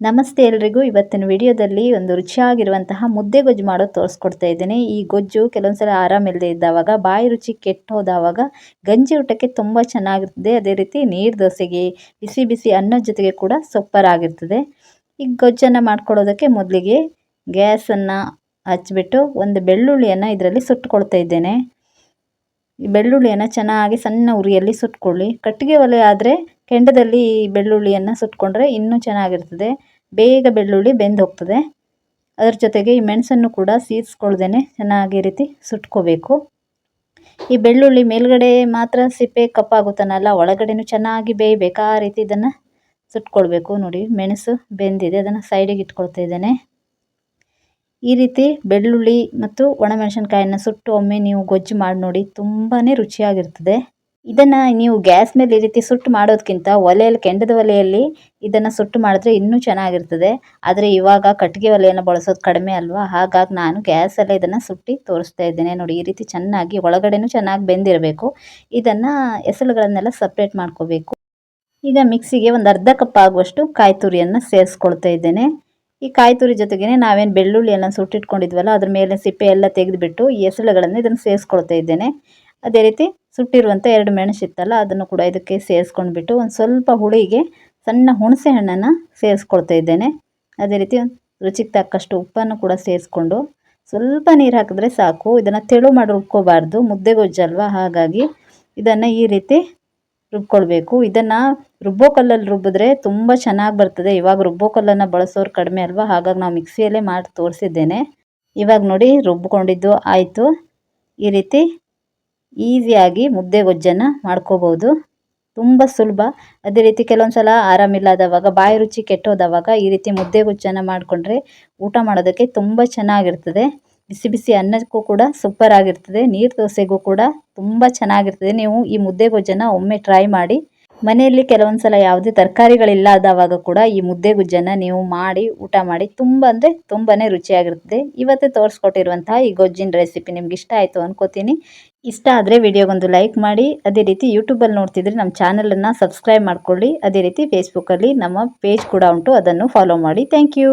ನಮಸ್ತೆ ಎಲ್ರಿಗೂ. ಇವತ್ತಿನ ವಿಡಿಯೋದಲ್ಲಿ ಒಂದು ರುಚಿಯಾಗಿರುವಂತಹ ಮುದ್ದೆ ಗೊಜ್ಜು ಮಾಡೋದು ತೋರಿಸ್ಕೊಡ್ತಾ ಇದ್ದೇನೆ. ಈ ಗೊಜ್ಜು ಕೆಲವೊಂದ್ಸಲ ಆರಾಮಿಲ್ಲದೆ ಇದ್ದಾವಾಗ, ಬಾಯಿ ರುಚಿ ಕೆಟ್ಟು ಹೋದಾವಾಗ ಗಂಜಿ ಊಟಕ್ಕೆ ತುಂಬ ಚೆನ್ನಾಗಿರ್ತದೆ. ಅದೇ ರೀತಿ ನೀರು ದೋಸೆಗೆ, ಬಿಸಿ ಬಿಸಿ ಅನ್ನದ ಜೊತೆಗೆ ಕೂಡ ಸೂಪರ್ ಆಗಿರ್ತದೆ. ಈ ಗೊಜ್ಜನ್ನು ಮಾಡ್ಕೊಳ್ಳೋದಕ್ಕೆ ಮೊದಲಿಗೆ ಗ್ಯಾಸನ್ನು ಹಚ್ಬಿಟ್ಟು ಒಂದು ಬೆಳ್ಳುಳ್ಳಿಯನ್ನು ಇದರಲ್ಲಿ ಸುಟ್ಕೊಳ್ತಾ ಇದ್ದೇನೆ. ಈ ಬೆಳ್ಳುಳ್ಳಿಯನ್ನು ಚೆನ್ನಾಗಿ ಸಣ್ಣ ಉರಿಯಲ್ಲಿ ಸುಟ್ಕೊಳ್ಳಿ. ಕಟ್ಟಿಗೆ ಒಲೆ ಆದರೆ ಕೆಂಡದಲ್ಲಿ ಬೆಳ್ಳುಳ್ಳಿಯನ್ನು ಸುಟ್ಕೊಂಡ್ರೆ ಇನ್ನೂ ಚೆನ್ನಾಗಿರ್ತದೆ. ಬೇಗ ಬೆಳ್ಳುಳ್ಳಿ ಬೆಂದು ಹೋಗ್ತದೆ ಅದರ ಜೊತೆಗೆ ಈ ಮೆಣಸನ್ನು ಕೂಡ ಸೀಸ್ಕೊಳ್ದೇ ಚೆನ್ನಾಗಿ ರೀತಿ ಸುಟ್ಕೋಬೇಕು. ಈ ಬೆಳ್ಳುಳ್ಳಿ ಮೇಲ್ಗಡೆ ಮಾತ್ರ ಸಿಪ್ಪೆ ಕಪ್ಪಾಗುತ್ತಾನಲ್ಲ ಒಳಗಡೆನೂ ಚೆನ್ನಾಗಿ ಬೇಯಬೇಕು. ಆ ರೀತಿ ಇದನ್ನು ಸುಟ್ಕೊಳ್ಬೇಕು. ನೋಡಿ, ಮೆಣಸು ಬೆಂದಿದೆ. ಅದನ್ನು ಸೈಡಿಗೆ ಇಟ್ಕೊಳ್ತಾ ಇದ್ದೇನೆ. ಈ ರೀತಿ ಬೆಳ್ಳುಳ್ಳಿ ಮತ್ತು ಒಣಮೆಣಸಿನ್ಕಾಯನ್ನು ಸುಟ್ಟು ಒಮ್ಮೆ ನೀವು ಗೊಜ್ಜು ಮಾಡಿ ನೋಡಿ ತುಂಬಾ ರುಚಿಯಾಗಿರ್ತದೆ. ಇದನ್ನು ನೀವು ಗ್ಯಾಸ್ ಮೇಲೆ ಈ ರೀತಿ ಸುಟ್ಟು ಮಾಡೋದಕ್ಕಿಂತ ಒಲೆಯಲ್ಲಿ, ಕೆಂಡದ ಒಲೆಯಲ್ಲಿ ಇದನ್ನು ಸುಟ್ಟು ಮಾಡಿದ್ರೆ ಇನ್ನೂ ಚೆನ್ನಾಗಿರ್ತದೆ. ಆದರೆ ಇವಾಗ ಕಟ್ಟಿಗೆ ಒಲೆಯನ್ನು ಬಳಸೋದು ಕಡಿಮೆ ಅಲ್ವಾ? ಹಾಗಾಗಿ ನಾನು ಗ್ಯಾಸಲ್ಲೇ ಇದನ್ನು ಸುಟ್ಟಿ ತೋರಿಸ್ತಾ ಇದ್ದೇನೆ. ನೋಡಿ, ಈ ರೀತಿ ಚೆನ್ನಾಗಿ ಒಳಗಡೆನೂ ಚೆನ್ನಾಗಿ ಬೆಂದಿರಬೇಕು. ಇದನ್ನು ಎಸಳುಗಳನ್ನೆಲ್ಲ ಸಪ್ರೇಟ್ ಮಾಡ್ಕೋಬೇಕು. ಈಗ ಮಿಕ್ಸಿಗೆ ಒಂದು ಅರ್ಧ ಕಪ್ ಆಗುವಷ್ಟು ಕಾಯಿ ತುರಿಯನ್ನು ಸೇರಿಸ್ಕೊಳ್ತಾ ಇದ್ದೇನೆ. ಈ ಕಾಯಿ ತುರಿ ಜೊತೆಗೇ ನಾವೇನು ಬೆಳ್ಳುಳ್ಳಿಯನ್ನು ಸುಟ್ಟಿಟ್ಕೊಂಡಿದ್ವಲ್ಲ, ಅದ್ರ ಮೇಲೆ ಸಿಪ್ಪೆ ಎಲ್ಲ ತೆಗೆದುಬಿಟ್ಟು ಈ ಎಸಳುಗಳನ್ನು ಇದನ್ನು ಸೇರಿಸ್ಕೊಳ್ತಾ ಇದ್ದೇನೆ. ಅದೇ ರೀತಿ ಸುಟ್ಟಿರುವಂಥ ಎರಡು ಮೆಣಸಿತ್ತಲ್ಲ ಅದನ್ನು ಕೂಡ ಇದಕ್ಕೆ ಸೇರಿಸ್ಕೊಂಡ್ಬಿಟ್ಟು ಒಂದು ಸ್ವಲ್ಪ ಹುಳಿಗೆ ಸಣ್ಣ ಹುಣಸೆ ಹಣ್ಣನ್ನು ಸೇರಿಸ್ಕೊಳ್ತಾ ಇದ್ದೇನೆ. ಅದೇ ರೀತಿ ರುಚಿಗೆ ತಕ್ಕಷ್ಟು ಉಪ್ಪನ್ನು ಕೂಡ ಸೇರಿಸ್ಕೊಂಡು ಸ್ವಲ್ಪ ನೀರು ಹಾಕಿದ್ರೆ ಸಾಕು. ಇದನ್ನು ತೆಳು ಮಾಡಿ ರುಬ್ಕೋಬಾರ್ದು, ಮುದ್ದೆ ಗೊಜ್ಜಲ್ವಾ ಹಾಗಾಗಿ ಇದನ್ನು ಈ ರೀತಿ ರುಬ್ಕೊಳ್ಬೇಕು. ಇದನ್ನು ರುಬ್ಬೋ ಕಲ್ಲಲ್ಲಿ ರುಬ್ಬಿದ್ರೆ ತುಂಬ ಚೆನ್ನಾಗಿ ಬರ್ತದೆ. ಇವಾಗ ರುಬ್ಬೋ ಕಲ್ಲನ್ನು ಬಳಸೋರು ಕಡಿಮೆ ಅಲ್ವಾ? ಹಾಗಾಗಿ ನಾವು ಮಿಕ್ಸಿಯಲ್ಲೇ ಮಾಡಿ ತೋರಿಸಿದ್ದೇನೆ. ಇವಾಗ ನೋಡಿ, ರುಬ್ಕೊಂಡಿದ್ದು ಆಯಿತು. ಈ ರೀತಿ ಈಸಿಯಾಗಿ ಮುದ್ದೆ ಗೊಜ್ಜನ್ನು ಮಾಡ್ಕೋಬೋದು. ತುಂಬ ಸುಲಭ. ಅದೇ ರೀತಿ ಕೆಲವೊಂದು ಸಲ ಆರಾಮಿಲ್ಲದವಾಗ ಬಾಯಿ ರುಚಿ ಕೆಟ್ಟೋದವಾಗ ಈ ರೀತಿ ಮುದ್ದೆ ಗೊಜ್ಜನ್ನು ಮಾಡಿಕೊಂಡ್ರೆ ಊಟ ಮಾಡೋದಕ್ಕೆ ತುಂಬ ಚೆನ್ನಾಗಿರ್ತದೆ. ಬಿಸಿ ಬಿಸಿ ಅನ್ನಕ್ಕೂ ಕೂಡ ಸೂಪರ್ ಆಗಿರ್ತದೆ. ನೀರು ದೋಸೆಗೂ ಕೂಡ ತುಂಬ ಚೆನ್ನಾಗಿರ್ತದೆ. ನೀವು ಈ ಮುದ್ದೆ ಗೊಜ್ಜನ್ನು ಒಮ್ಮೆ ಟ್ರೈ ಮಾಡಿ ಮನೆಯಲ್ಲಿ ಕೆಲವೊಂದು ಸಲ ಯಾವುದೇ ತರಕಾರಿಗಳಿಲ್ಲದವಾಗ ಕೂಡ ಈ ಮುದ್ದೆ ಗುಜ್ಜನ್ನು ನೀವು ಮಾಡಿ, ಊಟ ಮಾಡಿ ತುಂಬ ಅಂದರೆ ತುಂಬಾ ರುಚಿಯಾಗಿರ್ತದೆ. ಇವತ್ತೇ ತೋರಿಸ್ಕೊಟ್ಟಿರುವಂತಹ ಈ ಗೊಜ್ಜಿನ ರೆಸಿಪಿ ನಿಮ್ಗೆ ಇಷ್ಟ ಆಯಿತು ಅನ್ಕೋತೀನಿ. ಇಷ್ಟ ಆದರೆ ವಿಡಿಯೋಗೊಂದು ಲೈಕ್ ಮಾಡಿ. ಅದೇ ರೀತಿ ಯೂಟ್ಯೂಬಲ್ಲಿ ನೋಡ್ತಿದ್ರೆ ನಮ್ಮ ಚಾನಲನ್ನು ಸಬ್ಸ್ಕ್ರೈಬ್ ಮಾಡ್ಕೊಳ್ಳಿ. ಅದೇ ರೀತಿ ಫೇಸ್ಬುಕ್ಕಲ್ಲಿ ನಮ್ಮ ಪೇಜ್ ಕೂಡ ಉಂಟು. ಅದನ್ನು ಫಾಲೋ ಮಾಡಿ. Thank you